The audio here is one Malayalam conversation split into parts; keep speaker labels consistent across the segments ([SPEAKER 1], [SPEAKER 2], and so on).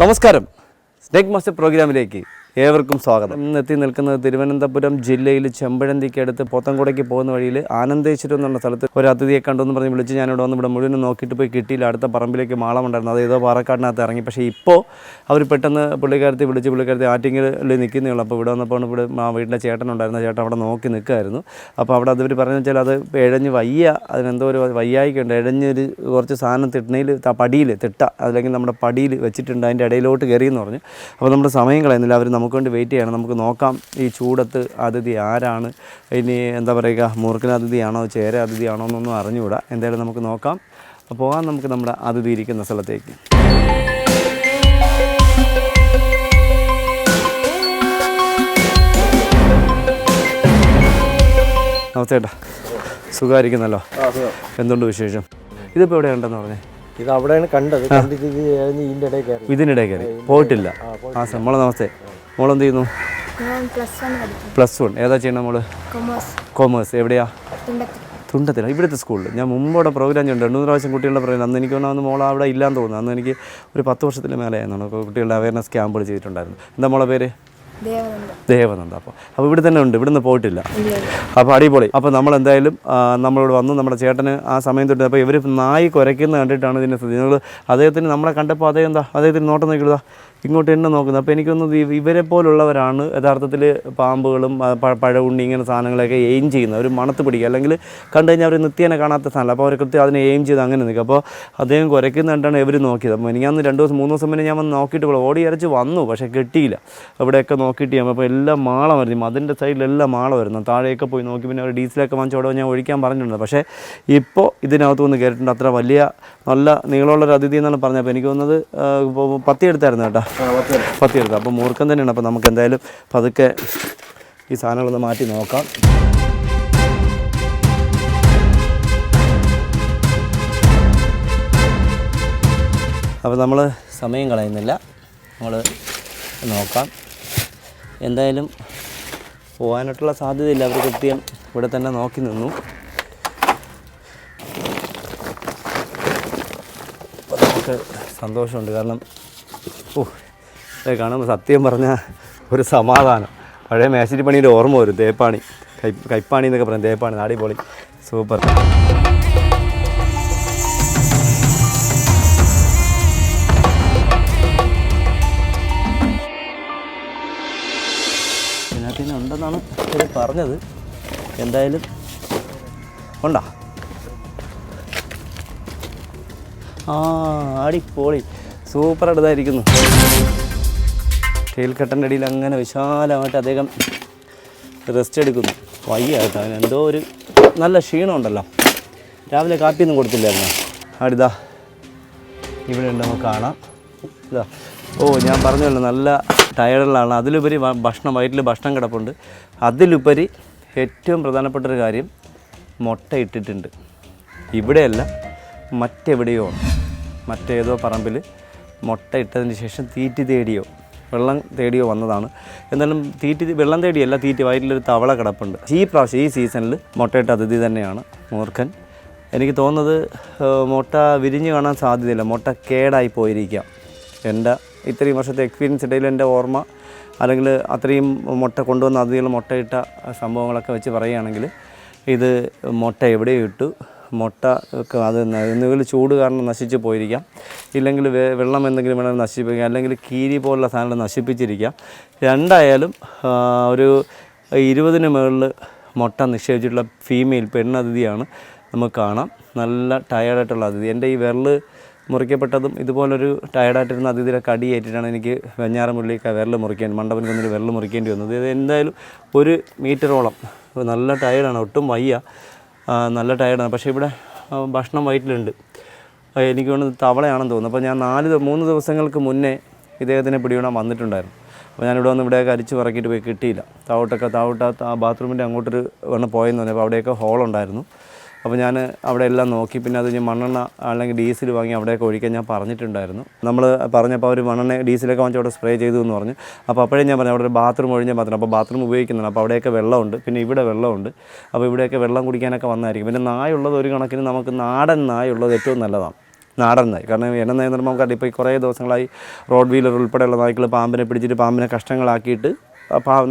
[SPEAKER 1] നമസ്കാരം. സ്നേക് മാസ്റ്റർ പ്രോഗ്രാമിലേക്ക് ഏവർക്കും സ്വാഗതം. ഇന്ന് എത്തി നിൽക്കുന്നത് തിരുവനന്തപുരം ജില്ലയിൽ ചെമ്പഴന്തിക്ക് അടുത്ത് പോത്തൻകുടയ്ക്ക് പോകുന്ന വഴിയിൽ ആനന്ദേശ്വരം എന്നുള്ള സ്ഥലത്ത് ഒരു അതിഥിയെ കണ്ടെന്ന് പറഞ്ഞ് വിളിച്ച് ഞാനിവിടെ വന്ന് ഇവിടെ മുഴുവൻ നോക്കിയിട്ട് പോയി. കിട്ടിയില്ല. അടുത്ത പറമ്പിലേക്ക് മാളമുണ്ടായിരുന്നു അത് ഏതോ പാറക്കാടിനകത്ത് ഇറങ്ങി. പക്ഷേ ഇപ്പോൾ അവർ പെട്ടെന്ന് പുള്ളിക്കാരത്തി വിളിച്ച് പുള്ളിക്കാരത്തി ആറ്റിങ്ങിൽ നിൽക്കുന്നേ ഉള്ളൂ. അപ്പോൾ ഇവിടെ വന്നപ്പോൾ ഇവിടെ ആ വീട്ടിലെ ചേട്ടനുണ്ടായിരുന്നു ചേട്ടൻ അവിടെ നോക്കി നിൽക്കുമായിരുന്നു അപ്പോൾ അവിടെ അതിവർ പറഞ്ഞു വെച്ചാൽ അത് ഇഴഞ്ഞ് വയ്യ. അതിനെന്തോ ഒരു വയ്യായിക്കുണ്ട് ഇഴഞ്ഞൊരു കുറച്ച് സാധനം തിട്ടണയിൽ പടിയിൽ തിട്ട. അല്ലെങ്കിൽ നമ്മുടെ പടിയിൽ വെച്ചിട്ടുണ്ട്. അതിന്റെ ഇടയിലോട്ട് കയറിയെന്ന് പറഞ്ഞു. അപ്പോൾ നമ്മുടെ സമയം കളയുന്നില്ല. അവർ നമുക്ക് വേണ്ടി വെയിറ്റ് ചെയ്യണം. നമുക്ക് നോക്കാം ഈ ചൂടത്ത് അതിഥി ആരാണ്. ഇനി എന്താ പറയുക മൂർഖന അതിഥിയാണോ ചേര അതിഥിയാണോ എന്നൊന്നും അറിഞ്ഞുകൂടാ. എന്തായാലും നമുക്ക് നോക്കാം. അപ്പോൾ പോകാം നമുക്ക് നമ്മുടെ അതിഥി ഇരിക്കുന്ന സ്ഥലത്തേക്ക്. നമസ്തേട്ടാ സുഖമായിരിക്കുന്നല്ലോ? എന്തുണ്ട് വിശേഷം? ഇതിപ്പോൾ എവിടെയുണ്ടെന്ന് പറഞ്ഞേ?
[SPEAKER 2] ഇത് അവിടെയാണ് കണ്ടത്.
[SPEAKER 1] ഇതിനിടെ കയറി. പോയിട്ടില്ല. ആ നമ്മളെ മോളെ നമസ്തേ. മോളെന്ത് ചെയ്യുന്നു
[SPEAKER 3] പ്ലസ് വൺ
[SPEAKER 1] ഏതാ ചെയ്യണം മോൾ?
[SPEAKER 3] കൊമേഴ്സ്
[SPEAKER 1] എവിടെയാ? തുണ്ടത്തില്ല ഇവിടുത്തെ സ്കൂളിൽ ഞാൻ മുമ്പോടെ പ്രോഗ്രാം ചെയ്യുന്നുണ്ട് രണ്ടു മൂന്ന് പ്രാവശ്യം കുട്ടികളുടെ പ്രോഗ്രാം അന്ന് എനിക്ക് തോന്നുന്നു മോൾ അവിടെ ഇല്ലാന്ന് തോന്നുന്നു. അന്ന് എനിക്ക് ഒരു പത്ത് വർഷത്തിന് മേലെ ആയിരുന്നു കുട്ടികളുടെ അവയർനെസ് ക്യാമ്പുകൾ ചെയ്തിട്ടുണ്ടായിരുന്നു. എന്താ മോളെ പേര്?
[SPEAKER 3] ദേവനന്ദ.
[SPEAKER 1] അപ്പോൾ അപ്പോൾ ഇവിടെ തന്നെ ഉണ്ട്. ഇവിടുന്ന് പോയിട്ടില്ല. അപ്പോൾ അടിപൊളി. അപ്പോൾ നമ്മൾ എന്തായാലും നമ്മളോട് നമ്മളിവിടെ വന്നു. നമ്മുടെ ചേട്ടന് ആ സമയം തൊട്ട് അപ്പോൾ ഇവർ നായി കുരയ്ക്കുന്നത് കണ്ടിട്ടാണ് ഇതിനെ സ്ഥിതി. നിങ്ങൾ അദ്ദേഹത്തിന് നമ്മളെ കണ്ടപ്പോൾ അദ്ദേഹം എന്താ? അദ്ദേഹത്തിന് നോട്ടം നോക്കിയതാ ഇങ്ങോട്ട് എന്നെ നോക്കുന്നത്. അപ്പോൾ എനിക്കൊന്ന് ഇവരെ പോലുള്ളവരാണ് യഥാർത്ഥത്തിൽ പാമ്പുകളും പഴവുണ്ണി ഇങ്ങനെ സാധനങ്ങളൊക്കെ എയിം ചെയ്യുന്നത്. അവർ മണത്ത് പിടിക്കുക. അല്ലെങ്കിൽ കണ്ടു കഴിഞ്ഞാൽ അവർ നിത്യേനെ കാണാത്ത സാധനം അപ്പോൾ അവർ കൃത്യം അതിനെ എയിം ചെയ്ത് അങ്ങനെ നിൽക്കുക. അപ്പോൾ അദ്ദേഹം കുരയ്ക്കുന്ന കണ്ടാണ് ഇവർ നോക്കിയത്. അപ്പോൾ എനിക്കന്ന് രണ്ട് ദിവസം മൂന്ന് ദിവസം മുന്നേ ഞാൻ വന്ന് നോക്കിയിട്ട് പോകും ഓടി അരച്ച് വന്നു പക്ഷേ കിട്ടിയില്ല. അവിടെയൊക്കെ നോക്കിയിട്ട് ഞാൻ അപ്പോൾ എല്ലാം മാളം വരുന്നു. അതിന്റെ സൈഡിലെല്ലാം മാള വരുന്നു. താഴെയൊക്കെ പോയി നോക്കി പിന്നെ അവർ ഡീസലൊക്കെ വാങ്ങിച്ചോടെ ഞാൻ ഒഴിക്കാൻ പറഞ്ഞിട്ടുണ്ട്. പക്ഷേ ഇപ്പോൾ ഇതിനകത്ത് വന്ന് കയറിയിട്ടുണ്ട് അത്ര വലിയ നല്ല നീളമുള്ളൊരു അതിഥി എന്നാണ് പറഞ്ഞത്. അപ്പോൾ എനിക്ക് വന്നത് പത്തി എടുത്തായിരുന്നു കേട്ടോ. പത്തി എടുത്തു അപ്പോൾ മൂർഖം തന്നെയാണ്. അപ്പോൾ നമുക്ക് എന്തായാലും പതുക്കെ ഈ സാധനങ്ങളൊന്ന് മാറ്റി നോക്കാം. അപ്പോൾ നമ്മൾ സമയം കളയുന്നില്ല. നമ്മൾ നോക്കാം. എന്തായാലും പോകാനായിട്ടുള്ള സാധ്യതയില്ല. അവർ കൃത്യം ഇവിടെ തന്നെ നോക്കി നിന്നു. നമുക്ക് സന്തോഷമുണ്ട്. കാരണം ഓ കാണുമ്പോൾ സത്യം പറഞ്ഞാൽ ഒരു സമാധാനം. പഴയ മേശരി പണിയുടെ ഓർമ്മ വരും. തേപ്പാണി. കൈ കൈപ്പാണി എന്നൊക്കെ പറയും. തേപ്പാണി അടിപൊളി സൂപ്പർ. ഉണ്ടെന്നാണ് ഇത് പറഞ്ഞത്. എന്തായാലും ഉണ്ടോ? ആ അടിപൊളി. സൂപ്പർ അടുത്തായിരിക്കുന്നു. കേൾക്കട്ടന്റെ അടിയിൽ അങ്ങനെ വിശാലമായിട്ട് അദ്ദേഹം റെസ്റ്റ് എടുക്കുന്നു. വയ്യ എന്തോ ഒരു നല്ല ക്ഷീണമുണ്ടല്ലോ രാവിലെ കാപ്പിയൊന്നും കൊടുത്തില്ലായിരുന്നു? അടിതാ ഇവിടെ ഉണ്ട് നമുക്ക് കാണാം. ഇതാ ഓ ഞാൻ പറഞ്ഞല്ലോ നല്ല ടയർഡിലാണ് അതിലുപരി ഭക്ഷണം വയറ്റിൽ ഭക്ഷണം കിടപ്പുണ്ട്. അതിലുപരി ഏറ്റവും പ്രധാനപ്പെട്ട ഒരു കാര്യം മുട്ട ഇട്ടിട്ടുണ്ട്. ഇവിടെയല്ല മറ്റെവിടെയോ. മറ്റേതോ പറമ്പിൽ മുട്ട ഇട്ടതിന് ശേഷം തീറ്റി തേടിയോ. വെള്ളം തേടിയോ വന്നതാണ്. എന്നാലും തീറ്റി വെള്ളം തേടിയല്ല തീറ്റി വയറ്റിലൊരു തവള കിടപ്പുണ്ട്. ഈ പ്രാവശ്യം ഈ സീസണിൽ മുട്ടയിട്ട അതിഥി തന്നെയാണ് മൂർഖൻ. എനിക്ക് തോന്നുന്നത് മുട്ട വിരിഞ്ഞ് കാണാൻ സാധ്യതയില്ല. മുട്ട കേടായി പോയിരിക്കാം. എന്റെ ഇത്രയും വർഷത്തെ എക്സ്പീരിയൻസ് ഇടയിൽ എന്റെ ഓർമ്മ അല്ലെങ്കിൽ അത്രയും മുട്ട കൊണ്ടുവന്ന അതിഥികൾ മുട്ടയിട്ട സംഭവങ്ങളൊക്കെ വെച്ച് പറയുകയാണെങ്കിൽ ഇത് മുട്ട എവിടെയോ ഇട്ടു. മുട്ട ഒക്കെ അത് എന്തെങ്കിലും ചൂട് കാരണം നശിച്ച് പോയിരിക്കാം. ഇല്ലെങ്കിൽ വെള്ളം എന്തെങ്കിലും വേണമെങ്കിൽ നശിപ്പിക്കാം. അല്ലെങ്കിൽ കീരി പോലുള്ള സാധനങ്ങൾ നശിപ്പിച്ചിരിക്കാം. രണ്ടായാലും ഒരു ഇരുപതിന് മുകളിൽ മുട്ട നിക്ഷേപിച്ചിട്ടുള്ള ഫീമെയിൽ പെണ്ണതിഥിയാണ് നമുക്ക് കാണാം. നല്ല ടയേർഡായിട്ടുള്ള അതിഥി. എന്റെ ഈ വിരൽ മുറിക്കപ്പെട്ടതും ഇതുപോലൊരു ടയർഡായിട്ടിരുന്ന അതിഥിയുടെ കടിയേറ്റിട്ടാണ് എനിക്ക് വെഞ്ഞാറമുള്ളി വിരൽ മുറിക്കാൻ മണ്ഡപം കുന്നിൽ വിരൽ മുറിക്കേണ്ടി വന്നത്. ഇത് എന്തായാലും ഒരു മീറ്ററോളം നല്ല ടയർഡാണ് ഒട്ടും വയ്യ. നല്ല ടയർഡാണ്. പക്ഷേ ഇവിടെ ഭക്ഷണം വയറ്റിലുണ്ട്. എനിക്ക് തോന്നുന്നത് തവളയാണെന്ന് തോന്നുന്നു. അപ്പോൾ ഞാൻ നാല് മൂന്ന് ദിവസങ്ങൾക്ക് മുന്നേ ഇദ്ദേഹത്തിനെ പിടികൂടാൻ വന്നിട്ടുണ്ടായിരുന്നു. അപ്പോൾ ഞാനിവിടെ വന്ന് ഇവിടെയൊക്കെ അരിച്ച് പറക്കിയിട്ട് പോയി കിട്ടിയില്ല. താവോട്ടൊക്കെ താവോട്ട് ആ ബാത്റൂമിന്റെ അങ്ങോട്ടൊരു വണ്ണം പോയെന്ന് പറഞ്ഞു അപ്പോൾ അവിടെയൊക്കെ ഹോളുണ്ടായിരുന്നു. അപ്പോൾ ഞാൻ അവിടെ എല്ലാം നോക്കി. പിന്നെ അത് ഞാൻ മണ്ണെണ്ണ അല്ലെങ്കിൽ ഡീസൽ വാങ്ങി അവിടെയൊക്കെ ഒഴിക്കാൻ ഞാൻ പറഞ്ഞിട്ടുണ്ടായിരുന്നു. നമ്മൾ പറഞ്ഞപ്പോൾ അവർ മണ്ണെണ്ണ ഡീസലൊക്കെ വാങ്ങിച്ച് അവിടെ സ്പ്രേ ചെയ്തു എന്ന് പറഞ്ഞു. അപ്പോൾ അപ്പോഴേ ഞാൻ പറഞ്ഞു അവിടെ ഒരു ബാത്റൂം ഒഴിഞ്ഞ മാത്രം. അപ്പോൾ ബാത്റൂം ഉപയോഗിക്കുന്നുണ്ട്. അപ്പോൾ അവിടെയൊക്കെ വെള്ളമുണ്ട്. പിന്നെ ഇവിടെ വെള്ളമുണ്ട്. അപ്പോൾ ഇവിടെയൊക്കെ വെള്ളം കുടിക്കാനൊക്കെ വന്നായിരിക്കും. പിന്നെ നായുള്ളത് ഒരു കണക്കിന് നമുക്ക് നാടൻ നായുള്ളത് ഏറ്റവും നല്ലതാണ്. നാടൻ നായി. കാരണം എണ്ണ നായ കാരണം ഇപ്പോൾ കുറേ ദിവസങ്ങളായി റോഡ് വീലർ ഉൾപ്പെടെയുള്ള നായ്ക്കൾ പാമ്പിനെ പിടിച്ചിട്ട് പാമ്പിനെ ആ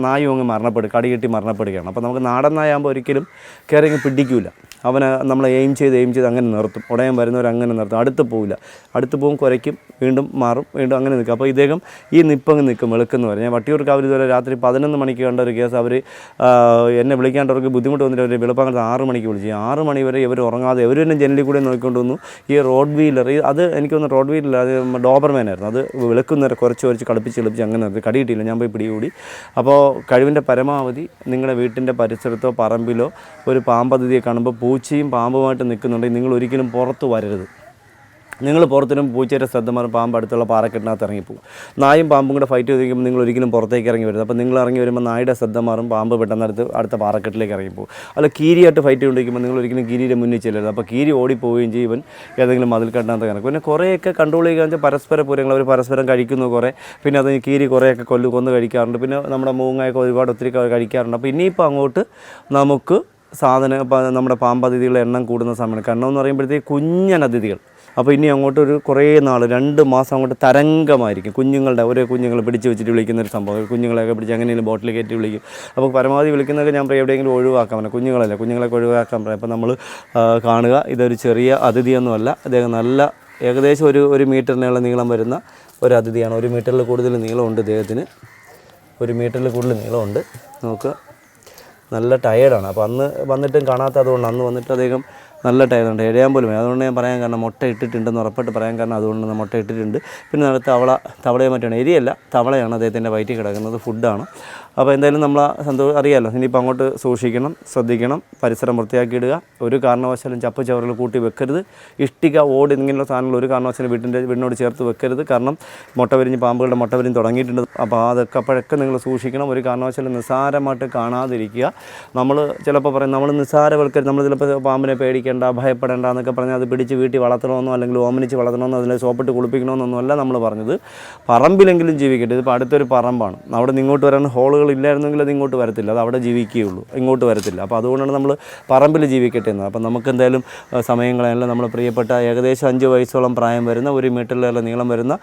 [SPEAKER 1] നായും അങ്ങ് മരണപ്പെടും കടി കെട്ടി മരണപ്പെടുകയാണ്. അപ്പോൾ നമുക്ക് നാടൻ നായാകുമ്പോൾ ഒരിക്കലും കയറി അങ്ങ് പിടിക്കില്ല അവനെ നമ്മൾ എയിം ചെയ്ത് എയിം ചെയ്ത് അങ്ങനെ നിർത്തും. ഉടയം വരുന്നവർ അങ്ങനെ നിർത്തും. അടുത്ത് പോവില്ല. അടുത്ത് പോകും കുരയ്ക്കും വീണ്ടും മാറും വീണ്ടും അങ്ങനെ നിൽക്കും. അപ്പോൾ ഇദ്ദേഹം ഈ നിപ്പങ്ങ് നിൽക്കും വെളുക്കെന്ന് പറഞ്ഞാൽ അവർ ഇതുവരെ രാത്രി പതിനൊന്ന് മണിക്ക് കണ്ട ഒരു കേസ് അവർ എന്നെ വിളിക്കാണ്ടവർക്ക് ബുദ്ധിമുട്ട് വന്നിട്ട് അവർ വെളുപ്പാങ്കത്ത് ആറ് മണിക്ക് വിളിച്ചു. ആറ് മണി വരെ ഇവർ ഉറങ്ങാതെ ഇവർ തന്നെ ജനലിൽ കൂടെ നോക്കിക്കൊണ്ട് വന്നു. ഈ റോഡ് വീലർ അത് എനിക്ക് എനിക്കൊന്ന് റോഡ് വീലർ അത് ഡോബർമാനായിരുന്നു. അത് വിളക്കുന്നവരെ കുറച്ച് കുറച്ച് കളിപ്പിച്ച് കളിപ്പിച്ച് അങ്ങനെ കടിയിട്ടില്ല ഞാൻ പോയി പിടികൂടി. അപ്പോൾ കഴിവിന്റെ പരമാവധി നിങ്ങളുടെ വീട്ടിന്റെ പരിസരത്തോ പറമ്പിലോ ഒരു പാമ്പതിഥിയെ കാണുമ്പോൾ പൂച്ചയും പാമ്പുമായിട്ട് നിൽക്കുന്നുണ്ടെങ്കിൽ നിങ്ങൾ ഒരിക്കലും പുറത്ത് വരരുത്. നിങ്ങൾ പുറത്തിനും പൂച്ചയുടെ ശ്രദ്ധ മാറും പാമ്പ് അടുത്തുള്ള പാറക്കെട്ടിനകത്ത് ഇറങ്ങിപ്പോകും. നായും പാമ്പും കൂടെ ഫൈറ്റ് ചെയ്തിരിക്കുമ്പോൾ നിങ്ങൾ ഒരിക്കലും പുറത്തേക്ക് ഇറങ്ങി വരുന്നത് അപ്പോൾ നിങ്ങൾ ഇറങ്ങി വരുമ്പോൾ നായുടെ ശ്രദ്ധ മാറും പാമ്പ് പെട്ടെന്ന് അടുത്ത് അടുത്ത പാറക്കെട്ടിലേക്ക് ഇറങ്ങിപ്പോകും. അല്ല കീരിയായിട്ട് ഫൈറ്റ് ചെയ്തുകൊണ്ടിരിക്കുമ്പോൾ നിങ്ങൾ ഒരിക്കലും കീരിയുടെ മുന്നിൽ ചെല്ലരുത്. അപ്പോൾ കീരി ഓടിപ്പോവുകയും ചെയ്യും. ഇവൻ ഏതെങ്കിലും മതിൽക്കെട്ടിനകത്ത് കിടക്കും. പിന്നെ കുറേയൊക്കെ കൺട്രോൾ ചെയ്യുക വെച്ചാൽ പരസ്പര പൂരങ്ങൾ അവർ പരസ്പരം കഴിക്കുന്നു കുറേ. പിന്നെ അത് കീരി കുറേയൊക്കെ കൊല്ലു കൊന്ന് കഴിക്കാറുണ്ട്. പിന്നെ നമ്മുടെ മൂങ്ങയൊക്കെ ഒരുപാട് ഒത്തിരി കഴിക്കാറുണ്ട്. അപ്പോൾ ഇനിയിപ്പോൾ അങ്ങോട്ട് നമുക്ക് സാധനം നമ്മുടെ പാമ്പ് അതിഥികളുടെ എണ്ണം കൂടുന്ന സമയമാണ് കണ്ണമെന്ന് പറയുമ്പോഴത്തേക്ക് കുഞ്ഞൻ അതിഥികൾ അപ്പോൾ ഇനി അങ്ങോട്ട് ഒരു കുറേ നാൾ രണ്ട് മാസം അങ്ങോട്ട് തരംഗമായിരിക്കും. കുഞ്ഞുങ്ങളുടെ ഓരോ കുഞ്ഞുങ്ങളെ പിടിച്ച് വെച്ചിട്ട് വിളിക്കുന്ന ഒരു സംഭവം. കുഞ്ഞുങ്ങളെയൊക്കെ പിടിച്ച് എങ്ങനെയും ബോട്ടിൽ കയറ്റി വിളിക്കും. അപ്പോൾ പരമാവധി വിളിക്കുന്നതൊക്കെ ഞാൻ എവിടെയെങ്കിലും ഒഴിവാക്കാൻ പറഞ്ഞാൽ കുഞ്ഞുങ്ങളല്ല കുഞ്ഞുങ്ങളൊക്കെ ഒഴിവാക്കാൻ പറയാം. അപ്പോൾ നമ്മൾ കാണുക. ഇതൊരു ചെറിയ അതിഥിയൊന്നുമല്ല. അദ്ദേഹം നല്ല ഏകദേശം ഒരു ഒരു മീറ്ററിനുള്ള നീളം വരുന്ന ഒരു അതിഥിയാണ് ഒരു മീറ്ററിൽ കൂടുതൽ നീളമുണ്ട് ഇദ്ദേഹത്തിന്. ഒരു മീറ്ററിൽ കൂടുതൽ നീളമുണ്ട്. നോക്കുക. നല്ല ടയേർഡാണ് അപ്പോൾ അന്ന് വന്നിട്ടും കാണാത്തത് അതുകൊണ്ട് അന്ന് വന്നിട്ട് അദ്ദേഹം നല്ല ടയറുണ്ട് എഴയാൻ പോലും. അതുകൊണ്ട് ഞാൻ പറയാൻ കാരണം മുട്ട ഇട്ടിട്ടുണ്ടെന്ന് ഉറപ്പായിട്ട് പറയാൻ കാരണം അതുകൊണ്ട് മുട്ട ഇട്ടിട്ടുണ്ട്. പിന്നെ നല്ല തവള തവളയെ മറ്റാണ് എരിയല്ല തവളയാണ് അദ്ദേഹത്തിന്റെ വയറ്റിൽ കിടക്കുന്നത്. ഫുഡാണ് അപ്പോൾ എന്തായാലും നമ്മൾ സന്തോ അറിയാമല്ലോ ഇനിയിപ്പോൾ അങ്ങോട്ട് സൂക്ഷിക്കണം ശ്രദ്ധിക്കണം പരിസരം വൃത്തിയാക്കിയിടുക. ഒരു കാരണവശാലും ചപ്പ് ചവറുകൾ കൂട്ടി വെക്കരുത്. ഇഷ്ടിക ഓട് ഇങ്ങനെയുള്ള സാധനങ്ങൾ ഒരു കാരണവശാലും വീട്ടിന്റെ വീടിനോട് ചേർത്ത് വെക്കരുത്. കാരണം മുട്ട വിരിഞ്ഞ് പാമ്പുകളുടെ മുട്ട വിരിഞ്ഞ് തുടങ്ങിയിട്ടുണ്ട്. അപ്പോൾ അതൊക്കെ അപ്പോഴൊക്കെ നിങ്ങൾ സൂക്ഷിക്കണം. ഒരു കാരണവശാലും നിസ്സാരമായിട്ട് കാണാതിരിക്കുക. നമ്മൾ ചിലപ്പോൾ പറയും നമ്മൾ നിസ്സാരവൽക്കരി നമ്മൾ ചിലപ്പോൾ പാമ്പിനെ പേടിക്കേണ്ട ഭയപ്പെടേണ്ട എന്നൊക്കെ പറഞ്ഞാൽ അത് പിടിച്ച് വീട്ടിൽ വളർത്തണമെന്നോ അല്ലെങ്കിൽ ഓമനിച്ച് വളർത്തണമെന്നോ അതിനെ സോപ്പിട്ട് കുളിപ്പിക്കണമെന്നൊന്നും അല്ല നമ്മൾ പറഞ്ഞത്. പറമ്പിലെങ്കിലും ജീവിക്കട്ടെ ഇതിപ്പോൾ അടുത്തൊരു പറമ്പാണ്. അവിടെ നിന്ന് ഇങ്ങോട്ട് വരാൻ ഹോളുകൾ ഇല്ലായിരുന്നെങ്കിൽ അത് ഇങ്ങോട്ട് വരത്തില്ല അത് അവിടെ ജീവിക്കുകയുള്ളൂ ഇങ്ങോട്ട് വരത്തില്ല. അപ്പോൾ അതുകൊണ്ടാണ് നമ്മൾ പറമ്പിൽ ജീവിക്കട്ടെ എന്ന്. അപ്പോൾ നമുക്ക് എന്തായാലും സമയങ്ങളെല്ലാം നമ്മൾ പ്രിയപ്പെട്ട ഏകദേശം അഞ്ച് വയസ്സോളം പ്രായം വരുന്ന ഒരു മീറ്ററിലേറെ നീളം വരുന്ന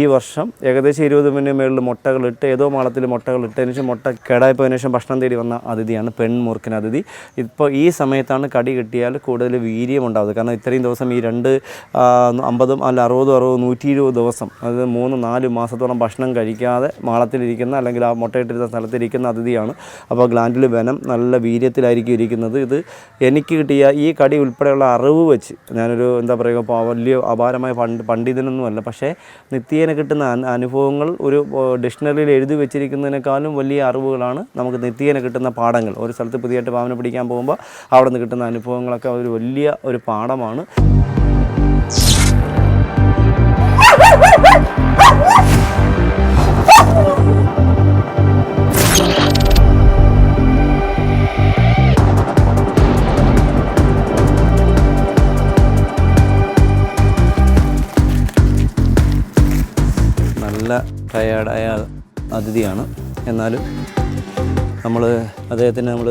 [SPEAKER 1] ഈ വർഷം ഏകദേശം ഇരുപത് മിനിറ്റ് മേളിൽ മുട്ടകളിട്ട് ഏതോ മാളത്തിൽ മുട്ടകളിട്ടതിന് ശേഷം മുട്ട കേടായപ്പോയതിനു ശേഷം ഭക്ഷണം തേടി വന്ന അതിഥിയാണ് പെൺമൂർക്കൻ അതിഥി. ഇപ്പോൾ ഈ സമയത്താണ് കടി കിട്ടിയാൽ കൂടുതൽ വീര്യം ഉണ്ടാകുന്നത് കാരണം ഇത്രയും ദിവസം ഈ രണ്ട് അമ്പതും അല്ല അറുപതും അറുപത് നൂറ്റി ഇരുപത് ദിവസം അതായത് മൂന്ന് നാല് മാസത്തോളം ഭക്ഷണം കഴിക്കാതെ മാളത്തിലിരിക്കുന്ന അല്ലെങ്കിൽ ആ മുട്ടയിട്ടിരുന്ന സ്ഥലത്തിരിക്കുന്ന അതിഥിയാണ്. അപ്പോൾ ഗ്ലാൻഡിൽ വനം നല്ല വീര്യത്തിലായിരിക്കും ഇരിക്കുന്നത്. ഇത് എനിക്ക് കിട്ടിയ ഈ കടി ഉൾപ്പെടെയുള്ള അറിവ് വെച്ച് ഞാനൊരു എന്താ പറയുക വലിയ അപാരമായ പണ്ട് പണ്ഡിതനൊന്നുമല്ല. പക്ഷേ നിത്യേന കിട്ടുന്ന അനുഭവങ്ങൾ ഒരു ഡിക്ഷണറിയിൽ എഴുതി വെച്ചിരിക്കുന്നതിനേക്കാളും വലിയ അറിവുകളാണ് നമുക്ക് നിത്യേന കിട്ടുന്ന പാഠങ്ങൾ. ഒരു സ്ഥലത്ത് പുതിയതായിട്ട് പാവന പിടിക്കാൻ പോകുമ്പോൾ അവിടെ നിന്ന് കിട്ടുന്ന അനുഭവങ്ങളൊക്കെ ഒരു വലിയ ഒരു പാഠമാണ്. നല്ല ടയേർഡായ അതിഥിയാണ്. എന്നാലും നമ്മൾ അദ്ദേഹത്തിന് നമ്മൾ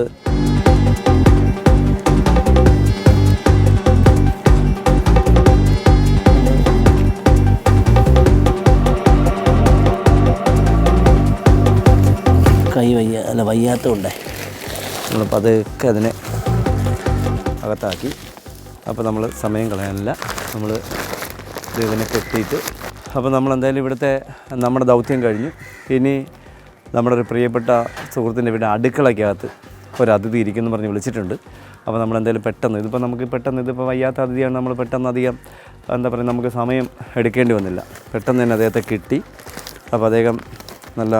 [SPEAKER 1] കൈ വയ്യ അല്ല വയ്യാത്തതുകൊണ്ടേ നമ്മൾ പതുക്കെ അതിനെ അകത്താക്കി. അപ്പോൾ നമ്മൾ സമയം കളയാനില്ല. നമ്മൾ ഇതിനെ കെട്ടിയിട്ട്. അപ്പോൾ നമ്മൾ എന്തായാലും ഇവിടുത്തെ നമ്മുടെ ദൗത്യം കഴിഞ്ഞു. ഇനി നമ്മുടെ ഒരു പ്രിയപ്പെട്ട സുഹൃത്തിന്റെ വീട് അടുക്കളയ്ക്കകത്ത് ഒരു അതിഥി ഇരിക്കുന്നു പറഞ്ഞ് വിളിച്ചിട്ടുണ്ട്. അപ്പോൾ നമ്മൾ എന്തായാലും പെട്ടെന്ന് ഇതിപ്പോൾ നമുക്ക് പെട്ടെന്ന് ഇതിപ്പോൾ വയ്യാത്ത അതിഥിയാണ് നമ്മൾ പെട്ടെന്ന് അധികം എന്താ പറയുക നമുക്ക് സമയം എടുക്കേണ്ടി വന്നില്ല. പെട്ടെന്ന് തന്നെ അദ്ദേഹത്തെ കിട്ടി. അപ്പോൾ അദ്ദേഹം നല്ല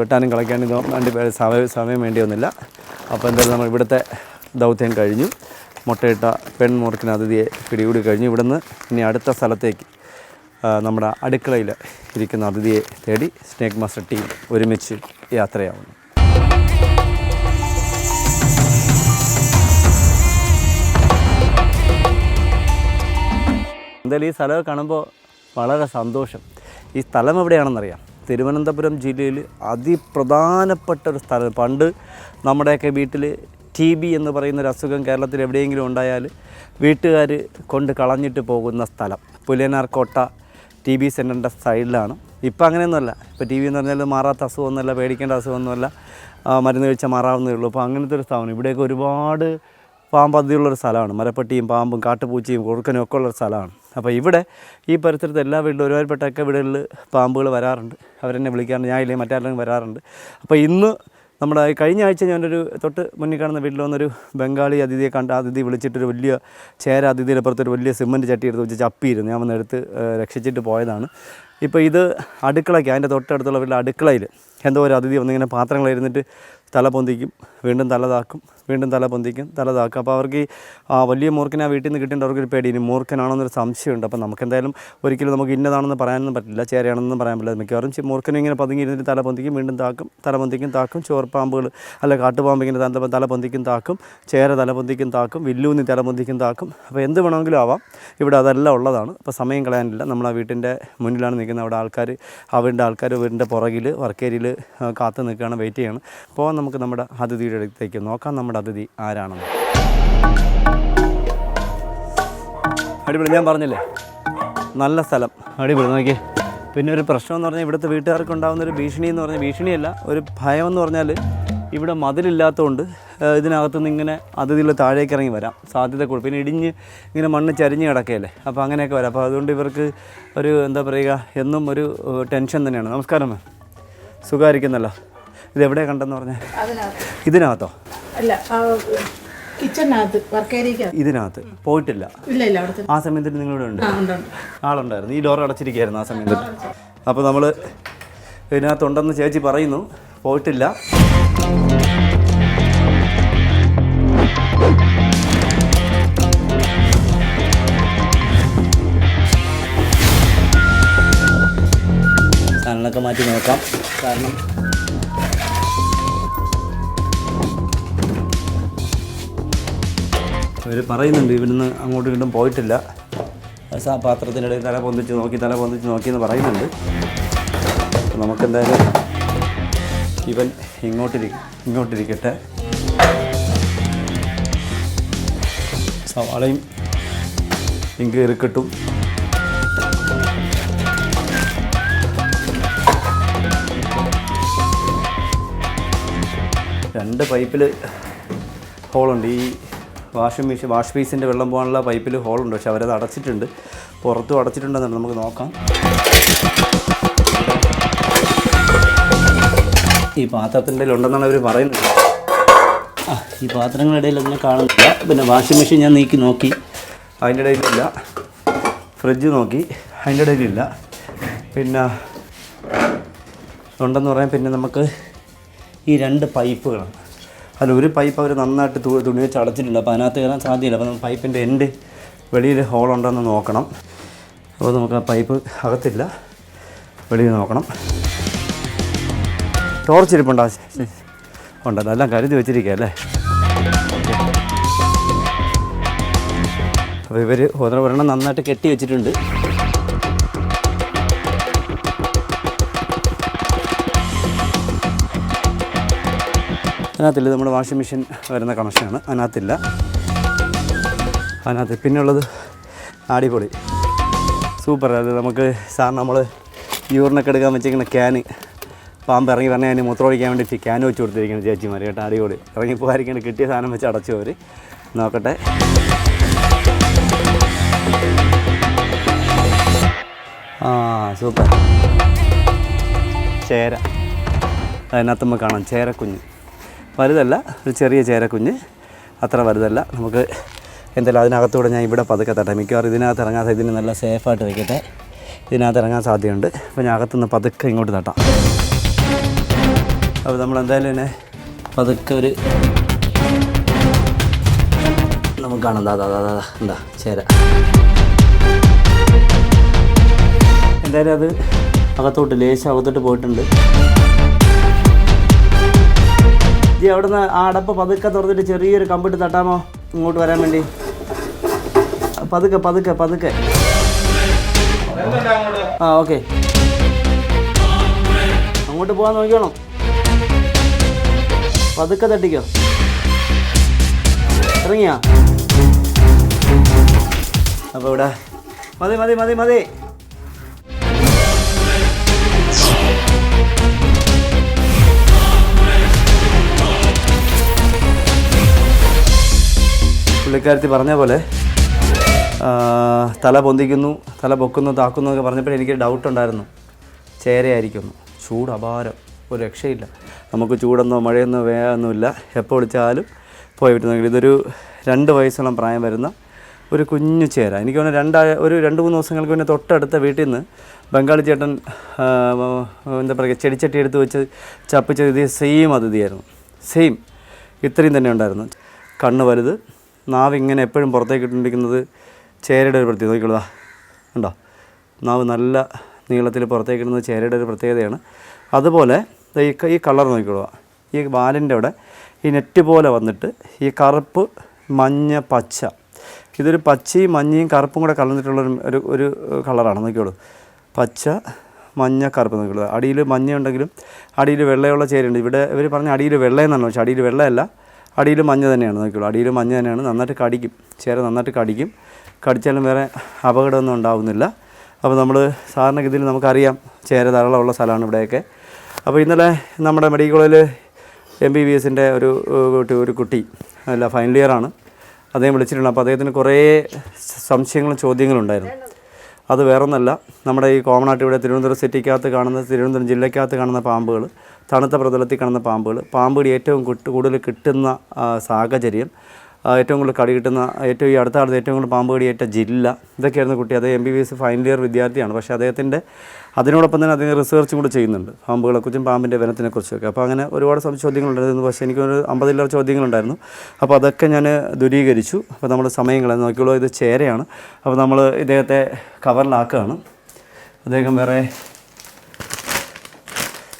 [SPEAKER 1] വെട്ടാനും കളയ്ക്കാനും വേണ്ടി സമയ സമയം സമയം വേണ്ടി വന്നില്ല. അപ്പോൾ എന്തായാലും നമ്മൾ ഇവിടുത്തെ ദൗത്യം കഴിഞ്ഞു. മുട്ടയിട്ട പെൺമുറക്കിന് അതിഥിയെ പിടികൂടി കഴിഞ്ഞു. ഇവിടുന്ന് ഇനി അടുത്ത സ്ഥലത്തേക്ക് നമ്മുടെ അടുക്കളയിൽ ഇരിക്കുന്ന അതിഥിയെ തേടി സ്നേക് മാസ്റ്റർ ടീം ഒരുമിച്ച് യാത്രയാവുന്നു. എന്തായാലും ഈ സ്ഥലമൊക്കെ കാണുമ്പോൾ വളരെ സന്തോഷം. ഈ സ്ഥലം എവിടെയാണെന്നറിയാം? തിരുവനന്തപുരം ജില്ലയിൽ അതിപ്രധാനപ്പെട്ട ഒരു സ്ഥലം. പണ്ട് നമ്മുടെയൊക്കെ വീട്ടിൽ ടി ബി എന്ന് പറയുന്ന ഒരു അസുഖം കേരളത്തിൽ എവിടെയെങ്കിലും ഉണ്ടായാൽ വീട്ടുകാർ കൊണ്ട് കളഞ്ഞിട്ട് പോകുന്ന സ്ഥലം. പുലിയനാർക്കോട്ട ടി ബി സെന്ററിന്റെ സൈഡിലാണ്. ഇപ്പം അങ്ങനെയൊന്നുമല്ല. ഇപ്പോൾ ടി ബി എന്ന് പറഞ്ഞാൽ മാറാത്ത അസുഖമൊന്നുമല്ല പേടിക്കേണ്ട അസുഖമൊന്നുമല്ല മരുന്ന് കഴിച്ചാൽ മാറാവുന്നേ ഉള്ളൂ. അപ്പോൾ അങ്ങനത്തെ ഒരു സ്ഥാപനം. ഇവിടെയൊക്കെ ഒരുപാട് പാമ്പ് പദ്ധതിയുള്ളൊരു സ്ഥലമാണ്. മരപ്പട്ടിയും പാമ്പും കാട്ടുപൂച്ചയും കുറുക്കനും ഒക്കെ ഉള്ളൊരു സ്ഥലമാണ്. അപ്പോൾ ഇവിടെ ഈ പരിസരത്ത് എല്ലാ വീട്ടിലും ഒരുപാടുപ്പെട്ടൊക്കെ വീടുകളിൽ പാമ്പുകൾ വരാറുണ്ട്. അവരെന്നെ വിളിക്കാറുണ്ട്. ഞാൻ ഇല്ലെങ്കിൽ മറ്റാരെങ്കിലും വരാറുണ്ട്. അപ്പോൾ ഇന്ന് നമ്മുടെ കഴിഞ്ഞ ആഴ്ച ഞാനൊരു തൊട്ട് മുന്നിൽ കാണുന്ന വീട്ടിൽ വന്നൊരു ബംഗാളി അതിഥിയെ കണ്ട അതിഥി വിളിച്ചിട്ടൊരു വലിയ ചേര അതിഥിയുടെ പുറത്തൊരു വലിയ സിമന്റ് ചട്ടി എടുത്ത് വെച്ച് ചപ്പിയിരുന്നു. ഞാൻ വന്നെടുത്ത് രക്ഷിച്ചിട്ട് പോയതാണ്. ഇപ്പോൾ ഇത് അടുക്കളയ്ക്ക് അതിന്റെ തൊട്ടടുത്തുള്ള വീട്ടിലെ അടുക്കളയിൽ എന്തോ ഒരു അതിഥി വന്നിങ്ങനെ പാത്രങ്ങൾ ഇരുന്നിട്ട് തല പൊന്തിക്കും വീണ്ടും തലതാക്കും വീണ്ടും തല പൊന്തിക്കും തല താക്കും അപ്പോൾ അവർക്ക് ആ, വലിയ മൂർഖനെ ആ വീട്ടിൽ നിന്ന് കിട്ടേണ്ട അവർക്കൊരു പേടി. ഇനി മൂർഖനാണെന്നൊരു സംശയമുണ്ട്. അപ്പോൾ നമുക്ക് എന്തായാലും ഒരിക്കലും നമുക്ക് ഇന്നതാണെന്ന് പറയാനൊന്നും പറ്റില്ല. ചേരയാണെന്നും പറയാൻ പറ്റില്ല. മിക്കവാറും മൂർഖനും ഇങ്ങനെ പതുങ്ങിയിരുന്നിട്ട് തല പൊന്തിക്കും വീണ്ടും താക്കും തല പൊന്തിക്കും താക്കും. ചോർപ്പാമ്പുകൾ അല്ല കാട്ടുപാമ്പ് ഇങ്ങനെ തല തല പൊന്തിക്കും താക്കും. ചേര തല പൊന്തിക്കും താക്കും. വില്ലൂന്നി തല പൊന്തിക്കും താക്കും. അപ്പോൾ എന്ത് വേണമെങ്കിലും ആവാം. ഇവിടെ അതെല്ലാം ഉള്ളതാണ്. അപ്പോൾ സമയം കളയാനില്ല. നമ്മൾ ആ വീട്ടിന്റെ മുന്നിലാണ് നിൽക്കുന്നത് അവിടെ ആൾക്കാർ വീടിന്റെ ആൾക്കാർ വീടിന്റെ പുറകിൽ വർക്കേരിയിൽ കാത്തു നിൽക്കുകയാണ് വെയിറ്റ് ചെയ്യണം പോകാൻ നമുക്ക് നമ്മുടെ അതിഥിയുടെ അടുത്തേക്ക് നോക്കാം. നമ്മുടെ അതിഥി ആരാണെന്ന്. അടിപൊളി ഞാൻ പറഞ്ഞില്ലേ? നല്ല സ്ഥലം. അടിപൊളി നോക്കി പിന്നെ ഒരു പ്രശ്നം എന്ന് പറഞ്ഞാൽ ഇവിടുത്തെ വീട്ടുകാർക്ക് ഉണ്ടാകുന്ന ഒരു ഭീഷണി എന്ന് പറഞ്ഞാൽ ഭീഷണിയല്ല ഒരു ഭയം എന്ന് പറഞ്ഞാൽ ഇവിടെ മതിലില്ലാത്തതുകൊണ്ട് ഇതിനകത്തുനിന്ന് ഇങ്ങനെ അതിഥികൾ താഴേക്ക് ഇറങ്ങി വരാം. സാധ്യത കൂടും പിന്നെ ഇടിഞ്ഞ് ഇങ്ങനെ മണ്ണ് ചരിഞ്ഞ് കിടക്കുകയല്ലേ? അപ്പോൾ അങ്ങനെയൊക്കെ വരാം. അപ്പോൾ അതുകൊണ്ട് ഇവർക്ക് ഒരു എന്താ പറയുക എന്നും ഒരു ടെൻഷൻ തന്നെയാണ്. നമസ്കാരം സുഖമായിരിക്കുന്നല്ലോ. ഇത് എവിടെ കണ്ടെന്ന് പറഞ്ഞാൽ ഇതിനകത്തോ?
[SPEAKER 4] അല്ല കിച്ചണിനകത്ത്
[SPEAKER 1] ഇതിനകത്ത്. പോയിട്ടില്ല.
[SPEAKER 4] ഇല്ല ഇല്ല അവിടുത്തെ
[SPEAKER 1] ആ സമയത്തിന് നിങ്ങളിവിടെ ഉണ്ട്. ആളുണ്ടായിരുന്നു. ഈ ഡോർ അടച്ചിരിക്കുകയായിരുന്നു ആ സമയത്ത്. അപ്പോൾ നമ്മൾ ഇതിനകത്തുണ്ടെന്ന് ചേച്ചി പറയുന്നു. പോയിട്ടില്ല. സാധനങ്ങളൊക്കെ മാറ്റി നോക്കാം. കാരണം അവർ പറയുന്നുണ്ട് ഇവിടുന്ന് അങ്ങോട്ടും ഇങ്ങോട്ടും പോയിട്ടില്ല. ഇടയിൽ തല പൊന്തിച്ച് നോക്കി തല പൊന്തിച്ച് നോക്കി എന്ന് പറയുന്നുണ്ട്. നമുക്കെന്തായാലും ഇവൻ ഇങ്ങോട്ടിരി ഇങ്ങോട്ടിരിക്കട്ടെ. സവാളയും ഇങ്ക് ഇറുക്കിട്ടും രണ്ട് പൈപ്പിൽ ഹോളുണ്ട്. ഈ വാഷിംഗ് മെഷീൻ വാഷ് പീസിന്റെ വെള്ളം പോകാനുള്ള പൈപ്പിൽ ഹോളുണ്ട്. പക്ഷെ അവരത് അടച്ചിട്ടുണ്ട്. പുറത്തും അടച്ചിട്ടുണ്ടെന്നാണ് നമുക്ക് നോക്കാം. ഈ പാത്രത്തിന്റെ ഉണ്ടെന്നാണ് അവർ പറയുന്നത്. ആ ഈ പാത്രങ്ങളുടെ ഇടയിൽ അതിനെ കാണുന്നില്ല. പിന്നെ വാഷിംഗ് മെഷീൻ ഞാൻ നീക്കി നോക്കി. അതിന്റെ ഇടയിലില്ല. ഫ്രിഡ്ജ് നോക്കി. അതിന്റെ ഇടയിലില്ല. പിന്നെ ഉണ്ടെന്ന് പറയാൻ പിന്നെ നമുക്ക് ഈ രണ്ട് പൈപ്പുകളാണ്. അതിൽ ഒരു പൈപ്പ് അവർ നന്നായിട്ട് തുണി വെച്ച് അടച്ചിട്ടുണ്ട് അപ്പോൾ അതിനകത്ത് കയറാൻ സാധ്യമല്ല അപ്പോൾ പൈപ്പിന്റെ എൻഡ് വെളിയിൽ ഹോളുണ്ടെന്ന് നോക്കണം. അപ്പോൾ നമുക്ക് ആ പൈപ്പ് അകത്തില്ല. വെളിയിൽ നോക്കണം. ടോർച്ച് ഇരിപ്പുണ്ടോ? ഉണ്ടല്ലോ. എല്ലാം കരുതി വെച്ചിരിക്കുക അല്ലേ? അപ്പോൾ ഇവർ ഒരെണ്ണം നന്നായിട്ട് കെട്ടി വെച്ചിട്ടുണ്ട്. അതിനകത്തില്ല നമ്മുടെ വാഷിംഗ് മെഷീൻ വരുന്ന കണക്ഷനാണ് അതിനകത്തില്ല. അതിനകത്ത് പിന്നെയുള്ളത് അടിപൊളി. സൂപ്പർ. അത് നമുക്ക് സാർ നമ്മൾ യൂറിനൊക്കെ എടുക്കാൻ വെച്ചിരിക്കുന്ന ക്യാന് പാമ്പ് ഇറങ്ങി പറഞ്ഞാൽ അതിന് മൂത്രമൊഴിക്കാൻ വേണ്ടിയിട്ട് ക്യാൻ വെച്ച് കൊടുത്തിരിക്കുന്നത് ചേച്ചിമാർ കേട്ടോ. അടിപൊളി. ഇറങ്ങി പോകാതിരിക്കാൻ കിട്ടിയ സാധനം വെച്ച് അടച്ചു അവർ നോക്കട്ടെ. ആ സൂപ്പർ. ചേര. അതിനകത്ത് നമുക്ക് കാണാം. ചേരക്കുഞ്ഞ്. വലുതല്ല ഒരു ചെറിയ ചേരക്കുഞ്ഞ്. അത്ര വലുതല്ല. നമുക്ക് എന്തായാലും അതിനകത്തൂടെ ഞാൻ ഇവിടെ പതുക്കെ തട്ടെ. മിക്കവാറും ഇതിനകത്ത് ഇറങ്ങാൻ ഇതിന് നല്ല സേഫായിട്ട് വയ്ക്കട്ടെ ഇതിനകത്ത് ഇറങ്ങാൻ സാധ്യതയുണ്ട്. അപ്പോൾ ഞാൻ അകത്തുനിന്ന് പതുക്കെ ഇങ്ങോട്ട് തട്ടാം. അപ്പോൾ നമ്മൾ എന്തായാലും തന്നെ പതുക്കെ ഒരു നമുക്ക് കാണാം. ദാ ദാ ദാ എന്താ ചേര. എന്തായാലും അത് അകത്തോട്ട് ലേശം അകത്തോട്ട് പോയിട്ടുണ്ട്. ജി അവിടുന്ന് ആ അടപ്പ് പതുക്കെ തുറന്നിട്ട് ചെറിയൊരു കമ്പിട്ട് തട്ടാമോ? ഇങ്ങോട്ട് വരാൻ വേണ്ടി. പതുക്കെ പതുക്കെ പതുക്കെ. ആ ഓക്കെ. അങ്ങോട്ട് പോകാൻ നോക്കിക്കോണം. പതുക്കെ തട്ടിക്കോ. ഇറങ്ങിയാ? അപ്പോൾ ഇവിടെ. മതി മതി മതി മതി. പുള്ളിക്കാരത്തി പറഞ്ഞ പോലെ തല പൊന്തിക്കുന്നു തല പൊക്കുന്നു താക്കുന്നു എന്നൊക്കെ പറഞ്ഞപ്പോൾ എനിക്ക് ഡൗട്ട് ഉണ്ടായിരുന്നു. ചേരയായിരിക്കുന്നു ചൂട് അപാരം. ഒരു രക്ഷയില്ല. നമുക്ക് ചൂടെന്നോ മഴയെന്നോ വേഗമൊന്നുമില്ല എപ്പോൾ വിളിച്ചാലും പോയി വിട്ടുന്നെങ്കിൽ ഇതൊരു രണ്ട് വയസ്സോളം പ്രായം വരുന്ന ഒരു കുഞ്ഞു ചേര. എനിക്ക് തോന്നുന്നു രണ്ടാ ഒരു രണ്ട് മൂന്ന് ദിവസങ്ങൾക്ക് മുന്നേ തൊട്ടടുത്ത വീട്ടിൽ നിന്ന് ബംഗാളി ചേട്ടൻ എന്താ പറയുക ചെടിച്ചട്ടി എടുത്ത് വെച്ച് ചപ്പിച്ച ഇത് സെയിം അതിഥിയായിരുന്നു. സെയിം ഇത്രയും തന്നെ ഉണ്ടായിരുന്നു. കണ്ണ് വലുത്. നാവ് ഇങ്ങനെ എപ്പോഴും പുറത്തേക്ക് ഇട്ടിരിക്കുന്നത് ചേരയുടെ ഒരു പ്രത്യേകത. നോക്കിക്കൊള്ളുക ഉണ്ടോ നാവ് നല്ല നീളത്തിൽ പുറത്തേക്ക് ഇടുന്നത് ചേരയുടെ ഒരു പ്രത്യേകതയാണ്. അതുപോലെ ഈ ഈ കളർ നോക്കിക്കൊള്ളുക ഈ വാലിന്റെ അവിടെ ഈ നെറ്റ് പോലെ വന്നിട്ട് ഈ കറുപ്പ് മഞ്ഞ പച്ച. ഇതൊരു പച്ചയും മഞ്ഞയും കറുപ്പും കൂടെ കലർന്നിട്ടുള്ള ഒരു ഒരു കളറാണ് നോക്കിയോളൂ പച്ച മഞ്ഞ കറുപ്പ് നോക്കിക്കോളൂ അടിയിൽ മഞ്ഞ ഉണ്ടെങ്കിലും അടിയിൽ വെള്ളയുള്ള ചേരുണ്ട് ഇവിടെ ഇവർ പറഞ്ഞ അടിയിൽ വെള്ളയെന്നാണ്. പക്ഷേ അടിയിൽ വെള്ളയല്ല. അടിയിൽ മഞ്ഞ തന്നെയാണ് നോക്കിയുള്ളൂ അടിയിൽ മഞ്ഞ തന്നെയാണ്. നന്നായിട്ട് കടിക്കും. ചേര നന്നായിട്ട് കടിക്കും. കടിച്ചാലും വേറെ അപകടമൊന്നും ഉണ്ടാവുന്നില്ല. അപ്പോൾ നമ്മൾ സാധാരണഗതിയിൽ നമുക്കറിയാം ചേര ധാരാളമുള്ള സ്ഥലമാണ് ഇവിടെയൊക്കെ. അപ്പോൾ ഇന്നലെ നമ്മുടെ മെഡിക്കൽ കോളേജിൽ എം ബി ബി എസിന്റെ ഒരു ഒരു കുട്ടി അല്ല ഫൈനൽ ഇയർ ആണ്. അദ്ദേഹം വിളിച്ചിട്ടുണ്ട്. അപ്പോൾ അദ്ദേഹത്തിന് കുറേ സംശയങ്ങളും ചോദ്യങ്ങളും ഉണ്ടായിരുന്നു അത് വേറൊന്നല്ല. നമ്മുടെ ഈ കോമൺ ആയിട്ട് ഇവിടെ തിരുവനന്തപുരം സിറ്റിക്കകത്ത് കാണുന്ന തിരുവനന്തപുരം ജില്ലയ്ക്കകത്ത് കാണുന്ന പാമ്പുകൾ തണുത്ത പ്രതലത്തിൽ കാണുന്ന പാമ്പുകൾ. പാമ്പുകൾ ഏറ്റവും കൂടുതൽ കിട്ടുന്ന സാഹചര്യം ഏറ്റവും കൂടുതൽ കടി കിട്ടുന്ന ഏറ്റവും ഈ അടുത്ത ഏറ്റവും കൂടുതൽ പാമ്പ് കടിയേറ്റ ജില്ല. ഇതൊക്കെയായിരുന്നു കുട്ടി. അത് M B B S final year വിദ്യാർത്ഥിയാണ്. പക്ഷേ അദ്ദേഹത്തിന്റെ അതിനോടൊപ്പം തന്നെ അദ്ദേഹം റിസർച്ചും കൂടെ ചെയ്യുന്നുണ്ട്. പാമ്പുകളെക്കുറിച്ചും പാമ്പിന്റെ വനത്തിനെക്കുറിച്ചൊക്കെ അപ്പോൾ അങ്ങനെ ഒരുപാട് ചോദ്യങ്ങളുണ്ടായിരുന്നു. പക്ഷേ എനിക്കൊരു അമ്പതിലേറെ ചോദ്യങ്ങളുണ്ടായിരുന്നു. അപ്പോൾ അതൊക്കെ ഞാൻ ദുരീകരിച്ചു. അപ്പോൾ നമ്മൾ സമയങ്ങളെ നോക്കിയുള്ളൂ ഇത് ചേരയാണ്. അപ്പോൾ നമ്മൾ ഇദ്ദേഹത്തെ കവറിലാക്കുകയാണ്. അദ്ദേഹം വേറെ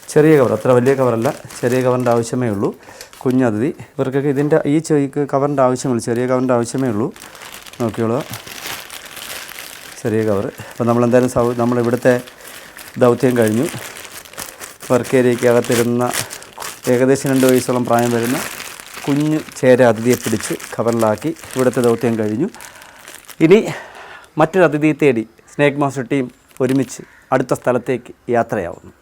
[SPEAKER 1] ചെറിയ കവർ അത്ര വലിയ കവറല്ല. ചെറിയ കവറിന്റെ ആവശ്യമേ ഉള്ളൂ. കുഞ്ഞതിഥി. ഇവർക്കൊക്കെ ഇതിന്റെ ഈ ചെറിയ കവറിന്റെ ആവശ്യമുള്ളൂ. ചെറിയ കവറിന്റെ ആവശ്യമേ ഉള്ളൂ. നോക്കിയോളൂ. ചെറിയ കവർ അപ്പോൾ നമ്മളെന്തായാലും സൗ നമ്മളിവിടുത്തെ ദൗത്യം കഴിഞ്ഞു. വർക്ക് ഏരിയയ്ക്ക് അകത്തിരുന്ന ഏകദേശം രണ്ട് വയസ്സോളം പ്രായം വരുന്ന കുഞ്ഞു ചേര അതിഥിയെ പിടിച്ച് കവറിലാക്കി ഇവിടുത്തെ ദൗത്യം കഴിഞ്ഞു. ഇനി മറ്റൊരു അതിഥിയെ തേടി സ്നേക് മാസ്റ്റർ ടീം ഒരുമിച്ച് അടുത്ത സ്ഥലത്തേക്ക് യാത്രയാവുന്നു.